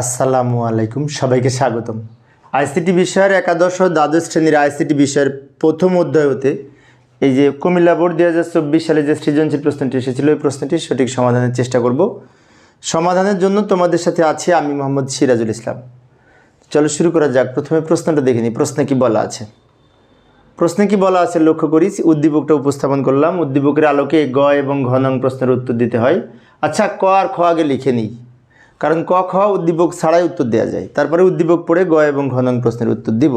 আসসালামু আলাইকুম, সবাইকে স্বাগতম। আইসিটি বিষয়ের একাদশ দ্বাদশ শ্রেণির আইসিটি বিষয়ের প্রথম অধ্যায় হতে এই যে কুমিল্লা বোর্ড দু হাজার চব্বিশ সালে যে সৃজনশীল প্রশ্নটি এসেছিল ওই প্রশ্নটির সঠিক সমাধানের চেষ্টা করব। সমাধানের জন্য তোমাদের সাথে আছি আমি মোহাম্মদ সিরাজুল ইসলাম। চলো শুরু করা যাক। প্রথমে প্রশ্নটা দেখে নিই। প্রশ্নে কি বলা আছে? প্রশ্নে কি বলা আছে? লক্ষ্য করি, উদ্দীপকটা উপস্থাপন করলাম। উদ্দীপকের আলোকে গ এবং ঘ নং প্রশ্নের উত্তর দিতে হয়। আচ্ছা ক আর খ আগে লিখে নিই। কারণ ক, খ উদ্দীপক ছাড়াই উত্তর দেওয়া যায়। তারপরে উদ্দীপক পড়ে গ এবং ঘ নং প্রশ্নের উত্তর দিব।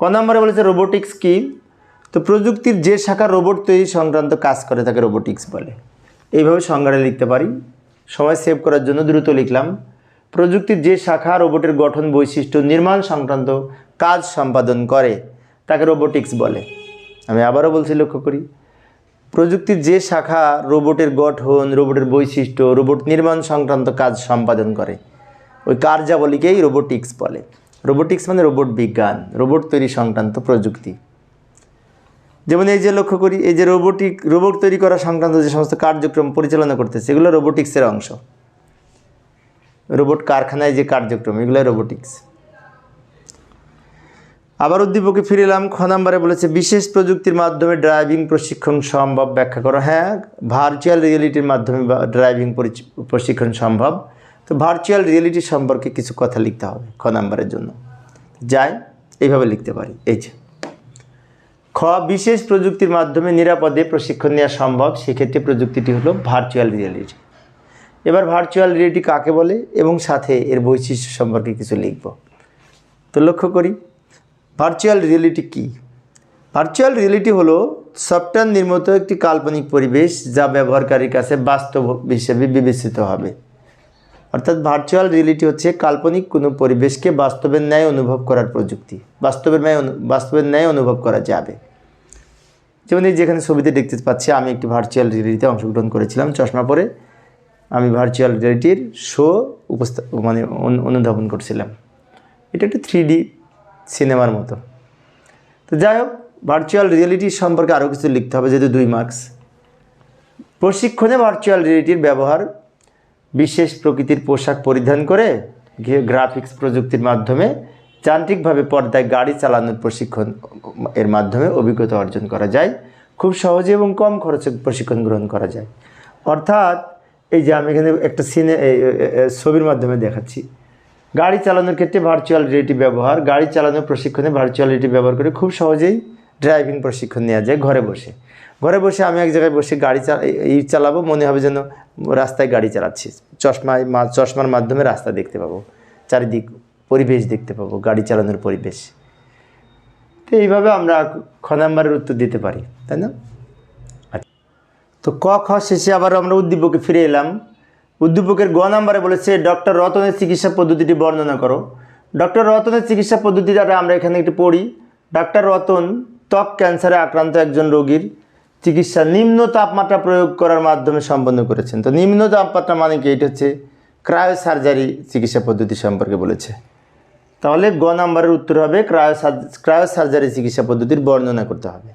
ক নম্বরে বলেছে রোবোটিক্স কি? তো প্রযুক্তির যে শাখা রোবট তৈরি সংক্রান্ত কাজ করে তাকে রোবোটিক্স বলে। এইভাবে সংজ্ঞাটা লিখতে পারি। সময় সেভ করার জন্য দ্রুত লিখলাম। প্রযুক্তির যে শাখা রোবটের গঠন বৈশিষ্ট্য নির্মাণ সংক্রান্ত কাজ সম্পাদন করে, তাকে রোবোটিক্স বলে। আমি আবারও বলছি লক্ষ্য করি। প্রযুক্তির যে শাখা রোবটের গঠন, রোবটের বৈশিষ্ট্য, রোবট নির্মাণ সংক্রান্ত কাজ সম্পাদন করে, ওই কার্যাবলীকেই রোবোটিক্স বলে। রোবোটিক্স মানে রোবট বিজ্ঞান, রোবট তৈরি সংক্রান্ত প্রযুক্তি। যেমন এই যে লক্ষ্য করি, এই যে রোবোটিক, রোবট তৈরি করা সংক্রান্ত যে সমস্ত কার্যক্রম পরিচালনা করতেছে, এগুলো রোবোটিক্সের অংশ। রোবট কারখানায় যে কার্যক্রম এগুলো রোবোটিক্স। আবার উদ্দীপকে ফিরে এলাম, খ নাম্বারে বলেছে, বিশেষ প্রযুক্তির মাধ্যমে ড্রাইভিং প্রশিক্ষণ সম্ভব ব্যাখ্যা করো। হ্যাঁ ভার্চুয়াল রিয়েলিটির মাধ্যমে ড্রাইভিং প্রশিক্ষণ সম্ভব। তো ভার্চুয়াল রিয়েলিটি সম্পর্কে কিছু কথা লিখতে হবে খ নাম্বারের জন্য। যাই, এইভাবে লিখতে পারি। এই যে, খ, বিশেষ প্রযুক্তির মাধ্যমে নিরাপদে প্রশিক্ষণ নেওয়া সম্ভব, সেক্ষেত্রে প্রযুক্তিটি হলো ভার্চুয়াল রিয়েলিটি এবার ভার্চুয়াল রিয়েলিটি কাকে বলে? এবং সাথে এর বৈশিষ্ট্য সম্পর্কে কিছু লিখব। তো লক্ষ্য করি ভার্চুয়াল রিয়েলিটি কী? ভার্চুয়াল রিয়েলিটি হলো সফটওয়্যার নির্মিত একটি কাল্পনিক পরিবেশ যা ব্যবহারকারীর কাছে বাস্তব হিসেবে বিবেচিত হবে। অর্থাৎ ভার্চুয়াল রিয়েলিটি হচ্ছে কাল্পনিক কোনো পরিবেশকে বাস্তবের ন্যায় অনুভব করার প্রযুক্তি। বাস্তবের ন্যায় বাস্তবের ন্যায় অনুভব করা যাবে। যেমন এই যেখানে ছবিতে দেখতে পাচ্ছি, আমি একটি ভার্চুয়াল রিয়েলিটিতে অংশগ্রহণ করেছিলাম চশমা পরে। আমি ভার্চুয়াল রিয়েলিটির শো উপস্থা মানে অনুধাবন করছিলাম। এটা একটি থ্রি সিনেমার মতো। তো যাই হোক ভার্চুয়াল রিয়েলিটি সম্পর্কে আরও কিছু লিখতে হবে, যেহেতু দুই মার্কস প্রশিক্ষণে ভার্চুয়াল রিয়েলিটির ব্যবহার, বিশেষ প্রকৃতির পোশাক পরিধান করে গ্রাফিক্স প্রযুক্তির মাধ্যমে, যান্ত্রিকভাবে পর্দায় গাড়ি চালানোর প্রশিক্ষণ এর মাধ্যমে অভিজ্ঞতা অর্জন করা যায়। খুব সহজে এবং কম খরচে প্রশিক্ষণ গ্রহণ করা যায়। অর্থাৎ, এই যে আমি এখানে একটা সিনে ছবির মাধ্যমে দেখাচ্ছি। গাড়ি চালানোর ক্ষেত্রে ভার্চুয়াল রিয়েলিটি ব্যবহার, গাড়ি চালানোর প্রশিক্ষণে ভার্চুয়াল রিয়েলিটি ব্যবহার করে খুব সহজেই ড্রাইভিং প্রশিক্ষণ নেওয়া যায় ঘরে বসে। ঘরে বসে আমি এক জায়গায় বসে গাড়ি চা এই চালাবো, মনে হবে যেন রাস্তায় গাড়ি চালাচ্ছি। চশমায় চশমার মাধ্যমে রাস্তা দেখতে পাবো, চারিদিক পরিবেশ দেখতে পাবো, গাড়ি চালানোর পরিবেশ। তো এইভাবে আমরা খ নাম্বারের উত্তর দিতে পারি, তাই না? আচ্ছা। তো ক, খ শেষে আবার আমরা উদ্দীপকে ফিরে এলাম। উদ্দীপকের গ নাম্বারে বলেছে, ডক্টর রতনের চিকিৎসা পদ্ধতিটি বর্ণনা করো। ডক্টর রতনের চিকিৎসা পদ্ধতিটা আমরা এখানে একটু পড়ি। ডাক্তার রতন, ত্বক ক্যান্সারে আক্রান্ত একজন রোগীর চিকিৎসা নিম্ন তাপমাত্রা প্রয়োগ করার মাধ্যমে সম্পন্ন করেছেন। তো নিম্ন তাপমাত্রা মানে কি? এটা হচ্ছে ক্রায়ো সার্জারি চিকিৎসা পদ্ধতি সম্পর্কে বলেছে। তাহলে গ নাম্বারের উত্তর হবে ক্রায়ো ক্রায়ো সার্জারি চিকিৎসা পদ্ধতির বর্ণনা করতে হবে।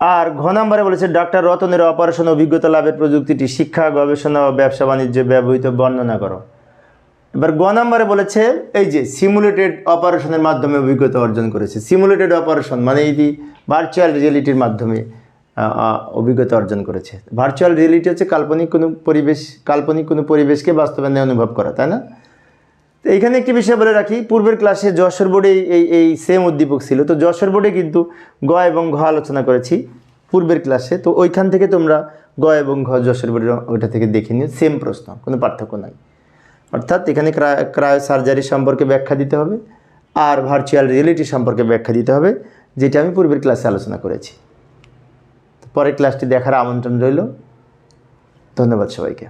আর ঘ নম্বরে বলেছে, ডাক্তার রতনের অপারেশন অভিজ্ঞতা লাভের প্রযুক্তিটি শিক্ষা, গবেষণা ও ব্যবসা বাণিজ্যে ব্যবহৃত বর্ণনা করো। এবার গ নম্বরে বলেছে, এই যে সিমুলেটেড অপারেশনের মাধ্যমে অভিজ্ঞতা অর্জন করেছে। সিমুলেটেড অপারেশন মানে এই ভার্চুয়াল রিয়েলিটির মাধ্যমে অভিজ্ঞতা অর্জন করেছে। ভার্চুয়াল রিয়েলিটি হচ্ছে কাল্পনিক কোনো পরিবেশ, কাল্পনিক কোনো পরিবেশকে বাস্তবায়নে অনুভব করা, তাই না? তো এখানে একটি বিষয় বলে রাখি, পূর্বের ক্লাসে যশোর বোর্ডে এই এই সেম উদ্দীপক ছিল। তো যশোর বোর্ডে কিন্তু গ এবং ঘ আলোচনা করেছি পূর্বের ক্লাসে তো ওইখান থেকে তোমরা গ এবং ঘ যশোর বোর্ডের ওইটা থেকে দেখে নিও সেম প্রশ্ন, কোনো পার্থক্য নাই। অর্থাৎ এখানে ক্রায় ক্রায়ো সার্জারি সম্পর্কে ব্যাখ্যা দিতে হবে আর ভার্চুয়াল রিয়েলিটি সম্পর্কে ব্যাখ্যা দিতে হবে, যেটা আমি পূর্বের ক্লাসে আলোচনা করেছি। পরের ক্লাসটি দেখার আমন্ত্রণ রইল। ধন্যবাদ সবাইকে।